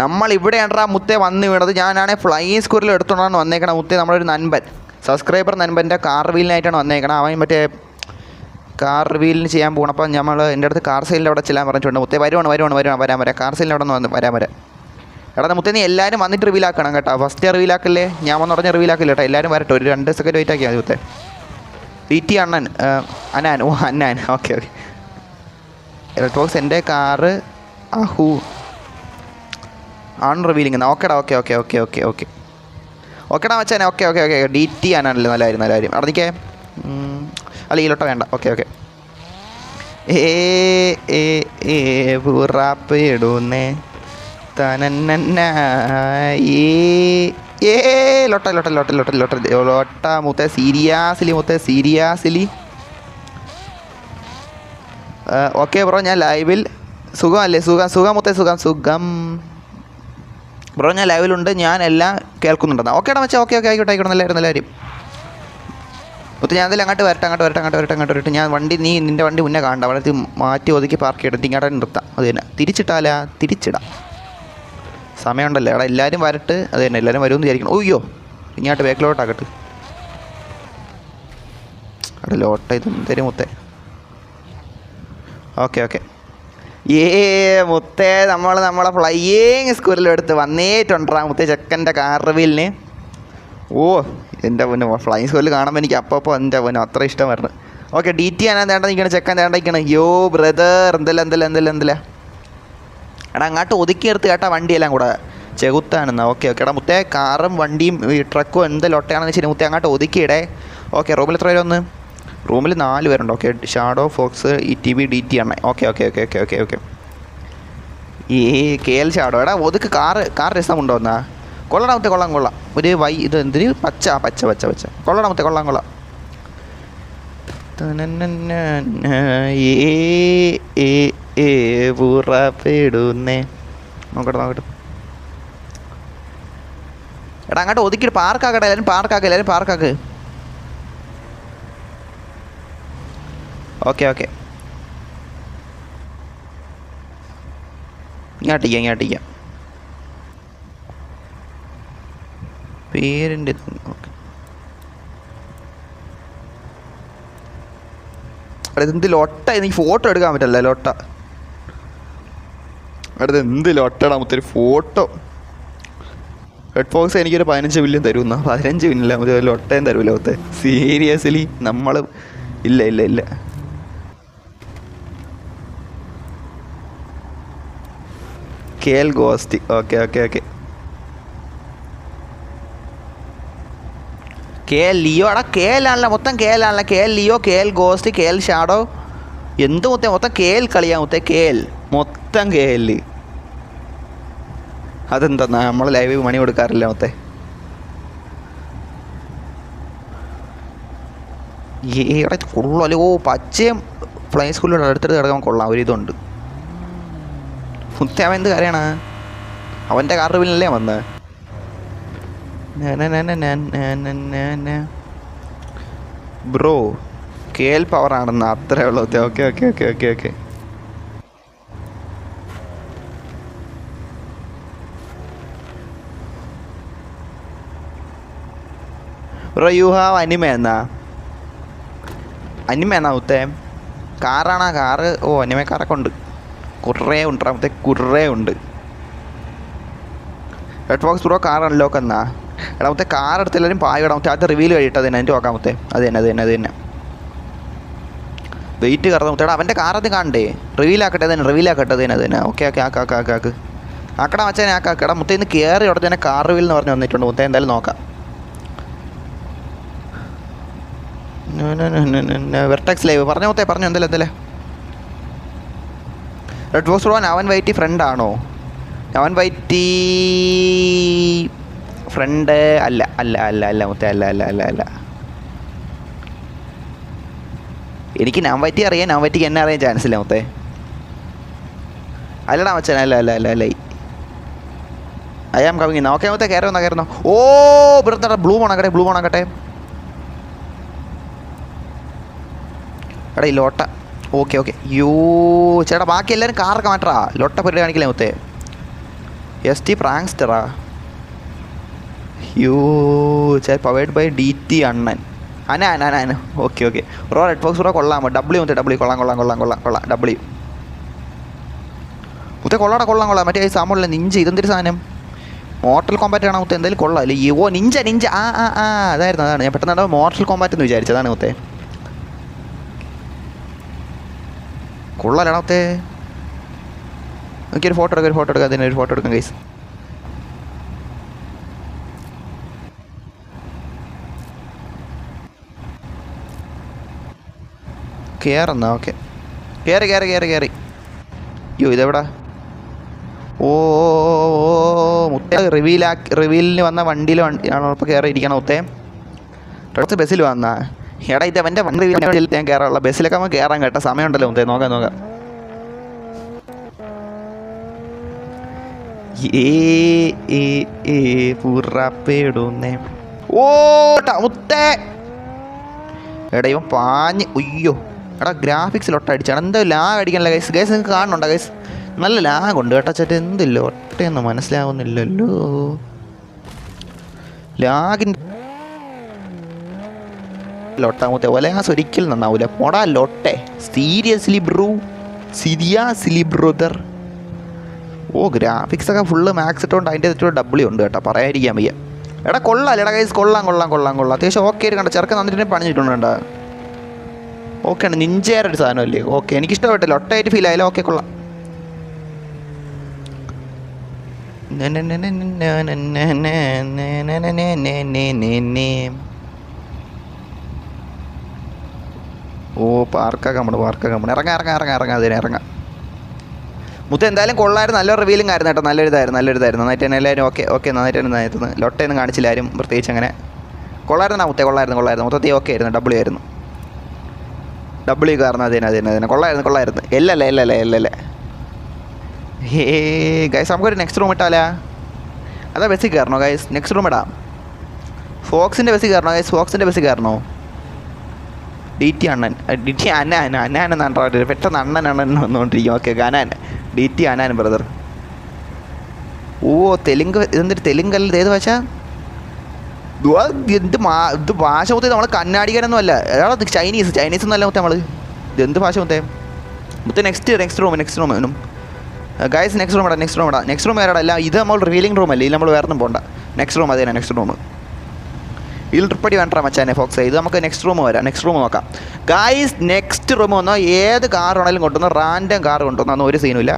നമ്മൾ ഇവിടെയാണ് മുത്തേ വന്ന് വീണത്. ഞാനാണെ ഫ്ലൈയിങ് സ്കൂറിൽ എടുത്തോണ്ടാണ് വന്നേക്കണം മുത്തേ നമ്മളൊരു നൻപൻ. സബ്സ്ക്രൈബർ നൻപന്റെ കാർ വീലിനായിട്ടാണ് വന്നേക്കണം അവൻ മറ്റേ കാർ വീലിന് ചെയ്യാൻ പോകണം അപ്പോൾ നമ്മൾ എന്റെ അടുത്ത് കാർ സെയിലിന്റെ അവിടെ ചെല്ലാൻ പറഞ്ഞിട്ടുണ്ട്. മുത്തേ വരുവാണ് വരുവാണ് വരുവാണ്. വരാൻ വരാം. കാർ സെയിലിന്റെ അവിടെ നിന്ന് വന്ന് വരാൻ വരാം. എടാ മുത്തേ നീ എല്ലാവരും വന്നിട്ട് റിവീലാക്കണം കേട്ടോ. ഫസ്റ്റ് റിവീലാക്കല്ലേ ഞാൻ വന്ന് പറഞ്ഞ റിവീലാക്കില്ല കേട്ടോ. എല്ലാവരും വരട്ടെ. ഒരു രണ്ട് സെക്കൻഡ് വെയിറ്റ് ആക്കിയാൽ മതി മുത്തേ. ടി ടി അണ്ണൻ അനാൻ. ഓ അന്നാൻ ഓക്കെ ഓക്കെ ഇലക്ട്രോക്സ് എന്റെ കാറ് അഹു ആണ്. റിവീലിംഗ് ഓക്കെടാ okay okay okay okay okay. ഓക്കെടാ മച്ചാനെ okay okay okay D T ആണല്ലേ നല്ല കാര്യം നല്ല കാര്യം അവിടെ നിൽക്കേ. അല്ല ഈ ലോട്ട വേണ്ട. Okay okay. ഏ ഏ ഏ പുറാപ്പ് ഇടുന്നേ തനന്ന ഏ ലൊട്ട ലോട്ട ലോട്ട ലോട്ട ലോട്ട. ലോട്ട മുത്ത സീരിയാസിലി മൂത്ത സീരിയാസിലി. ഓക്കെ ബ്രോ ഞാൻ ലൈവിൽ സുഖമല്ലേ സുഖം സുഖം മുത്തേ സുഖം സുഖം. ബ്രോ ഞാൻ ലൈവിലുണ്ട് ഞാൻ എല്ലാം കേൾക്കുന്നുണ്ടെന്നാ ഓക്കേടാ മച്ചാ ഓക്കെ ഓക്കെ ആയിക്കോട്ടെ ആയിക്കോട്ടെ നല്ല കാര്യം ഒത്തിരി ഞാൻ എന്തായാലും അങ്ങോട്ട് വരട്ടെ അങ്ങോട്ട് വരട്ടെ അങ്ങോട്ട് വരട്ടെ അങ്ങോട്ട് വരട്ടെ. ഞാൻ വണ്ടി നീ നിന്റെ വണ്ടി മുന്നേ കാണണ്ട. അവിടെ മാറ്റി ഒതുക്കി പാർക്ക് ചെയ്തിട്ട് ഇങ്ങോട്ട് നിർത്താം. അത് തന്നെ. തിരിച്ചിട്ടാലാ? തിരിച്ചിടാം. സമയമുണ്ടല്ലോ? എടാ എല്ലാവരും വരട്ട്. അത് തന്നെ. എല്ലാവരും വരുമെന്ന് വിചാരിക്കണം ഓയ്യോ ഇങ്ങോട്ട് ബാക്കിലോട്ടാകട്ട് അവിടെ ലോട്ട ഇത് തരും മുത്തേ. Okay okay. ഏ മുത്തേ നമ്മൾ നമ്മളെ ഫ്ലൈയിങ് സ്കൂളിലെടുത്ത് വന്നേറ്റുണ്ടാ മുത്തേ ചെക്കന്റെ കാർ റിവീലിന് ഓ എന്റെ പൊന്ന് ഫ്ലൈയിങ് സ്കൂളിൽ കാണുമ്പോൾ എനിക്ക് അപ്പോൾ എന്റെ പൊന്നെ അത്ര ഇഷ്ടമായിരുന്നു. ഓക്കെ ഡി ടി ആണ് തേണ്ട നിൽക്കണം ചെക്കൻ തേണ്ട നിൽക്കണം യോ ബ്രദർ എന്തെല്ലാം എന്തെല്ലാം എന്തെല്ലാം എന്തെല്ലാം? എടാ അങ്ങോട്ട് ഒതുക്കി എടുത്ത് കേട്ടാ വണ്ടിയെല്ലാം കൂടെ. ചെകുത്താണെന്നാ. Okay okay. എടാ മുത്തേ കാറും വണ്ടിയും ഈ ട്രക്കും എന്ത് ലൊട്ടയാണെന്ന് വെച്ചാൽ മുത്തേ അങ്ങോട്ട് ഒതുക്കിയിടേ. ഓക്കെ റൂമിൽ എത്ര വരും വന്ന് റൂമിൽ നാല് പേരുണ്ട് okay shadow fox E T V D T ആണ്. Okay okay okay okay okay okay ഈ കെ എൽ ഷാഡോ എടാ ഒതുക്ക് കാറ് കാർ രസമുണ്ടോ എന്നാ? കൊള്ളടാ മുത്തേ കൊള്ളാം കൊള്ളാം. ഒരു വൈ ഇത് എന്തിന്? പച്ച പച്ച പച്ച പച്ച. കൊള്ളടാ മുത്തേ കൊള്ളാം കൊള്ളാം. ഏടുന്നേ നോക്കട്ടെ നോക്കട്ടെ. എടാ അങ്ങോട്ട് ഒതുക്കിയിട്ട് പാർക്കാക്കട്ടെ എല്ലാവരും പാർക്കാക്ക് എല്ലാവരും പാർക്കാക്ക് ഓക്കെ ഓക്കെ ഇങ്ങാട്ടിക്കാം ഇങ്ങാട്ടിക്കാം പേരിന്റെ ഓക്കെ അവിടെ എന്ത് ലൊട്ട? എനിക്ക് ഫോട്ടോ എടുക്കാൻ പറ്റില്ല ലൊട്ട? അടുത്ത് എന്ത് ലൊട്ടടാ മുത്തൊരു ഫോട്ടോ. റെഡ് ഫോക്സ് എനിക്കൊരു പതിനഞ്ച് തരും എന്നാൽ പതിനഞ്ച് മില്യല്ല മതി ഒരു ലൊട്ടയും തരൂല മുത്തേ. സീരിയസ്ലി നമ്മൾ ഇല്ല ഇല്ല ഇല്ല. K L ഗോസ്റ്റി okay okay okay. K L Leo എടാ കെ എൽ ആണല്ലോ മൊത്തം കെ എൽ ആണല്ലോ K L Leo K L ghost K L shadow. എന്ത് മൊത്തം മൊത്തം കെ എൽ കളിയാ മൊത്തം കെ എൽ മൊത്തം കെ എൽ അതെന്താ നമ്മൾ ലൈവ് മണി കൊടുക്കാറില്ല മൊത്തേ. ഏടെ കൊള്ളോ പച്ചയും ഫ്ലൈ സ്കൂളിലൂടെ അടുത്തടുത്ത് കിടക്കാൻ കൊള്ളാം ഒരിതുണ്ട്. മുത്തേ അവൻ എന്ത് കാര്യമാണ്? അവന്റെ കാർ പിന്നല്ലേ വന്ന്? ബ്രോ കെ എൽ പവർ ആണെന്ന് അത്രേ ഉള്ളൂ. Okay okay okay okay okay bro you have അനിമ എന്നാ? അനിമ എന്നാ ഉത്തേ കാറാണാ കാറ്? ഓ അനിമ കാറൊക്കെ ഉണ്ട്. കുറേ ഉണ്ട് മുത്തേ കുറേ ഉണ്ട് red fox pro car unlock എന്നാ എടാമത്തെ മുത്തേ കാർ എടുത്ത് എല്ലാവരും പായ ഇടാമത്തെ മുത്തേ അത് റിവീൽ കഴിയിട്ട് തന്നെ എന്റെ നോക്കാമത്തെ മുത്തേ അത് തന്നെ അത് തന്നെ അത് തന്നെ വെയിറ്റ് കറന്ന് മുത്തേടാ അവന്റെ കാർ അത് കാണണ്ടേ റിവീൽ ആക്കട്ടെ തന്നെ അത് തന്നെ അത് തന്നെ ഓക്കെ ഓക്കെ ആക്കാ ആക്കാ ആക്കാം ആക്ക് ആക്കടാ മച്ചാനെ ആക്കാം ആക്കടാ മുത്തേ ഇന്ന് കയറി അവിടെ തന്നെ കാർ റിവീൽ എന്ന് പറഞ്ഞ് വന്നിട്ടുണ്ട് മുത്തേ എന്തായാലും നോക്കാം വെർട്ടക്സ് ലൈവ് പറഞ്ഞ മുത്തേ പറഞ്ഞു എന്തല്ലേ എന്തല്ലേ റെഡ് ബോക്സ് റോൺ അവൻ വൈറ്റി ഫ്രണ്ട് ആണോ? അവൻ വൈറ്റി ഫ്രണ്ട് അല്ല അല്ല അല്ല അല്ല മുത്ത അല്ല അല്ല അല്ല അല്ല. എനിക്ക് ഞാൻ വൈറ്റി അറിയാൻ ഞാൻ വൈറ്റിക്ക് എന്നെ അറിയാൻ ചാൻസ് ഇല്ല മുത്തേ. അല്ലടാ അച്ഛൻ അല്ല അല്ല അല്ല അല്ല. ഐ ആം കവിങ് ഓക്കെ മുത്തേ കയറി വന്നാ കയറുന്നോ ഓ ഇവിടുത്തെ ബ്ലൂ ഓണാക്കട്ടെ ബ്ലൂ ഓണാക്കട്ടെ എടാ ഈ ലോട്ട. ഓക്കെ ഓക്കെ യൂ ചേട്ടാ ബാക്കി എല്ലാവരും കാറൊക്കെ മാറ്റാ ലൊട്ട പരിപാടി കാണിക്കില്ല മുത്തേ? എസ് ടി പ്രാങ്സ്റ്ററാ യൂ ചേ പവേഡ് ബൈ ഡി ടി അണ്ണൻ. അന അന അന അന. ഓക്കെ ഓക്കെ റോ റെഡ് ബോക്സ് റോ കൊള്ളാം. ഡബ്ല്യു മുത്തേ ഡബ്ല്യു കൊള്ളാം കൊള്ളാം കൊള്ളാം കൊള്ളാം കൊള്ളാം. ഡബ്ല്യു മുത്തേ കൊള്ളാടാ കൊള്ളാം കൊള്ളാം. മറ്റേ സാമുള്ള നിഞ്ച് ഇതെന്തൊരു സാധനം? മോർട്ടൽ കോമ്പാറ്റ് ആണോ മുത്തേ? എന്തായാലും കൊള്ളാം. അല്ലേ? ഓ നിഞ്ച നിഞ്ച ആ ആ ആ. അതായിരുന്നു അതാണ്. ഞാൻ പെട്ടെന്ന് മോർട്ടൽ കോമ്പാറ്റ് എന്ന് വിചാരിച്ചതാണ് മുത്തേ. കൊള്ളാലടാ മുത്തേ എനിക്കൊരു ഫോട്ടോ എടുക്കാം ഒരു ഫോട്ടോ എടുക്കാം അതിന് ഒരു ഫോട്ടോ എടുക്കാം ഗൈസ് കയറന്നാ ഓക്കെ കയറി കയറി കയറി കയറി അയ്യോ ഇതെവിടാ? ഓ ഓ മുത്ത റിവീലാക്കി റിവീലിന് വന്ന വണ്ടിയിൽ ആണ് ഇപ്പോൾ കയറി ഇരിക്കണം മുത്തേ? അടുത്ത ബസ്സിൽ വന്നാ. എടാ ഇത് അവന്റെ വണ്ടി ഞാൻ കയറാനുള്ള ബസ്സിലൊക്കെ അവൻ കയറാൻ കേട്ടോ. സമയമുണ്ടല്ലോ മുതേ നോക്കാം നോക്കാം. പുറപ്പെടുന്നേ. ഓ മുത്തേ. എടാ ഇവൻ പാഞ്ഞ്. ഉയ്യോ എടാ ഗ്രാഫിക്സിൽ എന്തോ ലാഗ് അടിക്കാനല്ല ഗൈസ് ഗൈസ് നിങ്ങൾക്ക് കാണുന്നുണ്ടോ ഗൈസ് നല്ല ലാഗ് ഉണ്ട് കേട്ടോ ചേട്ടാ. എന്തില്ലോ ഒട്ടയൊന്നും മനസ്സിലാവുന്നില്ലല്ലോ. ലാഗിൻ ലൊട്ടാമത്തെ ഒലയാസ് ഒരിക്കലും നന്നാവൂല പോടാ ലൊട്ടെ സീരിയസ്ലി ബ്രൂ സിരിയാസ്ലി ബ്രദർ ഓ ഗ്രാഫിക്സ് ഒക്കെ ഫുള്ള് മാക്സ് ഇട്ടുകൊണ്ട് അതിന്റെ തെറ്റൂടെ ഡബ്ല്യു ഉണ്ട് കേട്ടോ പറയാതിരിക്കാൻ വയ്യ എടാ കൊള്ളാം എടാ കൈസ് കൊള്ളാം കൊള്ളാം കൊള്ളാം കൊള്ളാം അത്യാവശ്യം ഓക്കെ ആയിട്ട് കണ്ട ചെറുക്കൻ നന്നിട്ട് പണിഞ്ഞിട്ടുണ്ട് ഓക്കെ ആണ് നിഞ്ചേറെ ഒരു സാധനമല്ലേ ഓക്കെ എനിക്ക് ഇഷ്ടപ്പെട്ടില്ല ഒട്ടയായിട്ട് ഫീൽ ആയാലും ഓക്കെ കൊള്ളാം ഓ പാർക്കൊക്കെ നമ്മൾ പാർക്കൊക്കെ നമ്മൾ ഇറങ്ങാം ഇറങ്ങാം ഇറങ്ങാം ഇറങ്ങാം അതിനെ ഇറങ്ങാം. മുത്ത എന്തായാലും കൊള്ളായിരുന്നു. നല്ല റിവീലും ആയിരുന്നു കേട്ടോ. നല്ലൊരിതായിരുന്നു നല്ലൊരിതായിരുന്നു നന്നായിട്ട് തന്നെ എല്ലാവരും ഓക്കെ ഓക്കെ നന്നായിട്ട് തന്നെ ഇതായിരുന്നു ലൊട്ടയൊന്നും കാണിച്ചില്ല ആരും പ്രത്യേകിച്ച് അങ്ങനെ. കൊള്ളായിരുന്നു മുത്തേ കൊള്ളായിരുന്നു കൊള്ളായിരുന്നു. മൊത്തത്തിൽ ഓക്കെ ആയിരുന്നു. ഡബ്ല്യു ആയിരുന്നു. ഡബ്ല്യു കാരണം അതിന് അതിന് അതിന്. കൊള്ളായിരുന്നു കൊള്ളായിരുന്നു. എല്ലല്ലേ എല്ലല്ലേ എല്ലല്ലേ ഹേ ഗൈസ് നമുക്കൊരു നെക്സ്റ്റ് റൂം ഇട്ടാലാ? അതാ ബസ്സിൽ കയറണോ ഗൈസ് നെക്സ്റ്റ് റൂം ഇടാം. ഫോക്സിന്റെ ബസ്സിൽ കയറണോ ഗൈസ് ഫോക്സിന്റെ ബസ്സിൽ കയറണോ? ഡി ടി അണ്ണൻ. ഡി ടി അനാൻ അനാൻ എന്നാണ് പറയുന്നത്. പെട്ടെന്ന് അണ്ണൻ അണ്ണൻ വന്നുകൊണ്ടിരിക്കും. ഓക്കെ അനാൻ ഡി ടി അനാൻ ബ്രദർ ഓ തെലുങ്ക് ഇതെന്തൊരു തെലുങ്കല്ല ഏത് ഭാഷ? എന്ത് മാ ഇത് ഭാഷ മുത്തേ നമ്മൾ കന്നാടിക്കാനൊന്നും അല്ല. ഏതാ ചൈനീസ്? ചൈനീസ് എന്നല്ല മുത്തേ നമ്മൾ ഇത് എന്ത് ഭാഷ മുത്തേ മുത്തേ next next room next room guys next room ഇടാം നെക്സ്റ്റ് റൂം ഇടാം നെക്സ്റ്റ് റൂം വേറെ അല്ല ഇത് നമ്മൾ റിവീലിംഗ് റൂം അല്ലേ? ഇത് നമ്മൾ വേറെ ഒന്നും പോകണ്ട നെക്സ്റ്റ് റൂം അതേ നെക്സ്റ്റ് റൂം ഇതിൽ ട്രിപ്പടി വേണ്ട മച്ചാനെ ഫോക്സ്. ഇത് നമുക്ക് നെക്സ്റ്റ് റൂം വരാം. നെക്സ്റ്റ് റൂം നോക്കാം. ഗായ്സ് നെക്സ്റ്റ് റൂം വന്നാൽ ഏത് കാർ വേണമെങ്കിലും കൊണ്ടുവന്നു റാൻഡം കാർ കൊണ്ടുവന്നു ഒരു സീനുമില്ല